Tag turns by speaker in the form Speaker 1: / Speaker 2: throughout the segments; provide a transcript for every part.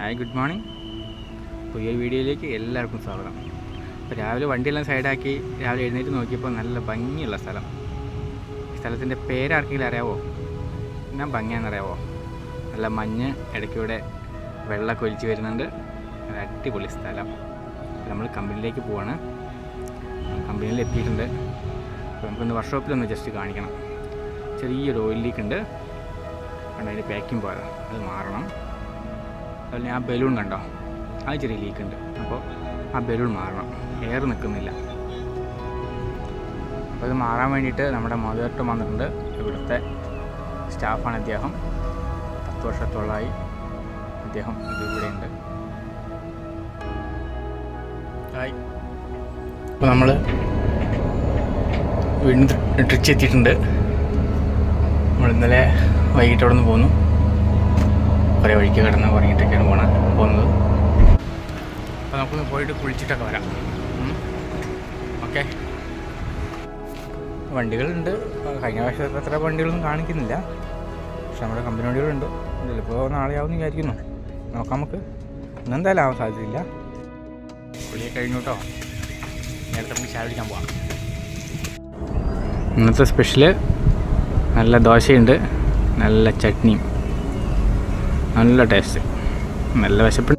Speaker 1: Hi good morning പുതിയ വീഡിയോയിലേക്ക് എല്ലാവർക്കും സ്വാഗതം. അപ്പോൾ രാവിലെ വണ്ടിയെല്ലാം സൈഡാക്കി രാവിലെ എഴുന്നേറ്റ് നോക്കിയപ്പോൾ നല്ല ഭംഗിയുള്ള സ്ഥലം. സ്ഥലത്തിന്റെ പേരാർക്കെങ്കിലും അറിയാവോ? എന്നാ ഭംഗിയാണെന്നറിയാവോ? നല്ല മഞ്ഞ് ഇടയ്ക്കൂടെ വെള്ളമൊക്കെ ഒലിച്ച് വരുന്നുണ്ട്. നല്ല അടിപൊളി സ്ഥലം. നമ്മൾ കമ്പനിയിലേക്ക് പോവാണ്. കമ്പനിയിൽ എത്തിയിട്ടുണ്ട്. അപ്പോൾ നമുക്കൊന്ന് വർക്ക്ഷോപ്പിലൊന്ന് ജസ്റ്റ് കാണിക്കണം. ചെറിയൊരു ഓയിൽ ലീക്ക് ഉണ്ട് അതിന്റെ പാക്കിംഗ് പോലെ അത് മാറണം. അതുപോലെ ആ ബലൂൺ കണ്ടോ? അത് ചെറിയ ലീക്ക് ഉണ്ട്. അപ്പോൾ ആ ബലൂൺ മാറണം. എയർ നിൽക്കുന്നില്ല അപ്പോൾ അത് മാറാൻ വേണ്ടിയിട്ട് നമ്മുടെ മധുവട്ടം വന്നിട്ടുണ്ട്. ഇവിടുത്തെ സ്റ്റാഫാണ് അദ്ദേഹം. പത്ത് വർഷത്തോളമായി അദ്ദേഹം ഇതിവിടെയുണ്ട് ഹായ് അപ്പോൾ നമ്മൾ വീണ്ടും ട്രിച്ച് എത്തിയിട്ടുണ്ട്. നമ്മൾ ഇന്നലെ വൈകിട്ട് അവിടെ നിന്ന് പോന്നു. കുറേ വഴിക്ക് കിടന്ന് ഉറങ്ങിയിട്ടൊക്കെയാണ് പോണ പോകുന്നത് അപ്പോൾ നമുക്കൊന്ന് പോയിട്ട് കുളിച്ചിട്ടൊക്കെ വരാം. ഓക്കെ. വണ്ടികളുണ്ട്. കഴിഞ്ഞ പ്രാവശ്യത്തെ അത്ര വണ്ടികളൊന്നും കാണിക്കുന്നില്ല. പക്ഷെ നമ്മുടെ കമ്പനി വണ്ടികളുണ്ട്. ചിലപ്പോൾ നാളെ ആവും വിചാരിക്കുന്നു. നോക്കാം നമുക്ക്. ഇന്നെന്തായാലും ആവാൻ സാധ്യതയില്ല. കുളിയൊക്കെ കഴിഞ്ഞു കേട്ടോ. നേരത്തെ നമുക്ക് ചായ പിടിക്കാൻ പോവാം. ഇന്നത്തെ സ്പെഷ്യൽ നല്ല ദോശയുണ്ട്. നല്ല ചട്നിയും. നല്ല ടേസ്റ്റ് നല്ല വിശപ്പ്.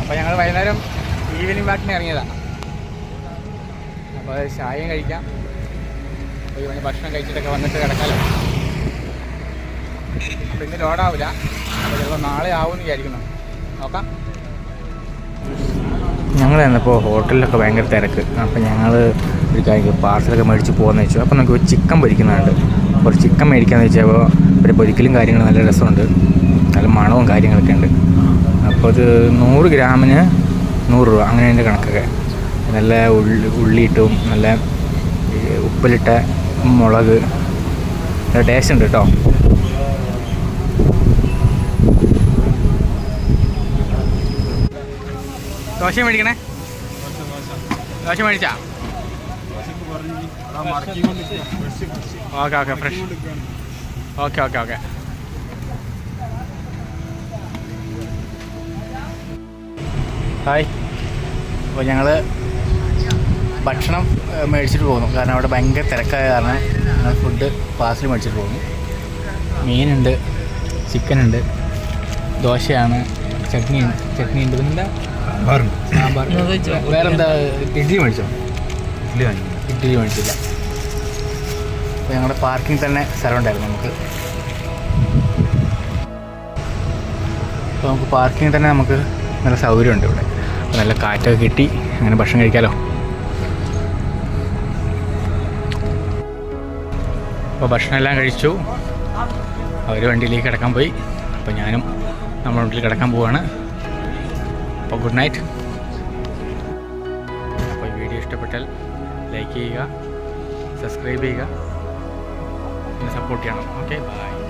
Speaker 1: അപ്പോൾ ഞങ്ങൾ വൈകുന്നേരം ഈവനിങ് വാക്കിന് ഇറങ്ങിയതാണ് അപ്പോൾ ചായയും കഴിക്കാം. ഒരു മണി ഭക്ഷണം കഴിച്ചിട്ടൊക്കെ വന്നിട്ട് കിടക്കാലോ. അപ്പോൾ ഇന്ന് ലോഡാവില്ല അപ്പോൾ ചിലപ്പോൾ നാളെ ആവുമെന്ന് വിചാരിക്കുന്നു. നോക്കാം. ഞങ്ങൾ ചെന്നപ്പോൾ ഹോട്ടലിലൊക്കെ ഭയങ്കര തിരക്ക്. അപ്പോൾ ഞങ്ങൾ ഒരു കാര്യം പാർസലൊക്കെ മേടിച്ച് പോകുന്ന വെച്ചു. അപ്പോൾ നമുക്ക് ചിക്കൻ പൊരിക്കുന്നുണ്ട് കുറച്ച് ചിക്കൻ മേടിക്കാന്ന് വെച്ചാൽ ഒരു പൊരിക്കലും കാര്യങ്ങളും നല്ല രസമുണ്ട്. നല്ല മണവും കാര്യങ്ങളൊക്കെ ഉണ്ട്. അപ്പോൾ അത് നൂറ് ഗ്രാമിന് നൂറ് രൂപ. അങ്ങനെ അതിന്റെ കണക്കൊക്കെ. നല്ല ഉള്ളി ഉള്ളിയിട്ടും നല്ല ഉപ്പിലിട്ട മുളക്. നല്ല ടേസ്റ്റ് ഉണ്ട് കേട്ടോ. ദോശ മേടിക്കണേ? ദോശ മേടിച്ചാ? Okay okay fresh. Okay okay okay. Hi. അപ്പോൾ ഞങ്ങൾ ഭക്ഷണം മേടിച്ചിട്ട് പോകുന്നു. കാരണം അവിടെ ഭയങ്കര തിരക്കായ കാരണം ഞങ്ങൾ ഫുഡ് പാർസൽ മേടിച്ചിട്ട് പോകുന്നു. മീനുണ്ട് ചിക്കനുണ്ട് ദോശയാണ് ചട്നി ചട്നി ഉണ്ട് പിന്നെന്താ സാമ്പാർ വേറെന്താ? ഇഡ്ഡലി മേടിച്ചോ? ഇഡ്ഡലി മേടിച്ചില്ല. അപ്പോൾ ഞങ്ങളുടെ പാർക്കിംഗ് തന്നെ സ്ഥലം ഉണ്ടായിരുന്നു നമുക്ക്. അപ്പോൾ നമുക്ക് പാർക്കിംഗ് തന്നെ നമുക്ക് നല്ല സൗകര്യമുണ്ട് ഇവിടെ. അപ്പോൾ നല്ല കാറ്റൊക്കെ കിട്ടി. അങ്ങനെ ഭക്ഷണം കഴിക്കാമല്ലോ അപ്പോൾ ഭക്ഷണം എല്ലാം കഴിച്ചു. അവർ വണ്ടിയിലേക്ക് കിടക്കാൻ പോയി. അപ്പോൾ ഞാനും നമ്മുടെ വീട്ടിൽ കിടക്കാൻ പോവാണ്. അപ്പോൾ ഗുഡ് നൈറ്റ് അപ്പോൾ വീഡിയോ ഇഷ്ടപ്പെട്ടാൽ ലൈക്ക് ചെയ്യുക സബ്സ്ക്രൈബ് ചെയ്യുക പിന്നെ സപ്പോർട്ട് ചെയ്യണം. Okay bye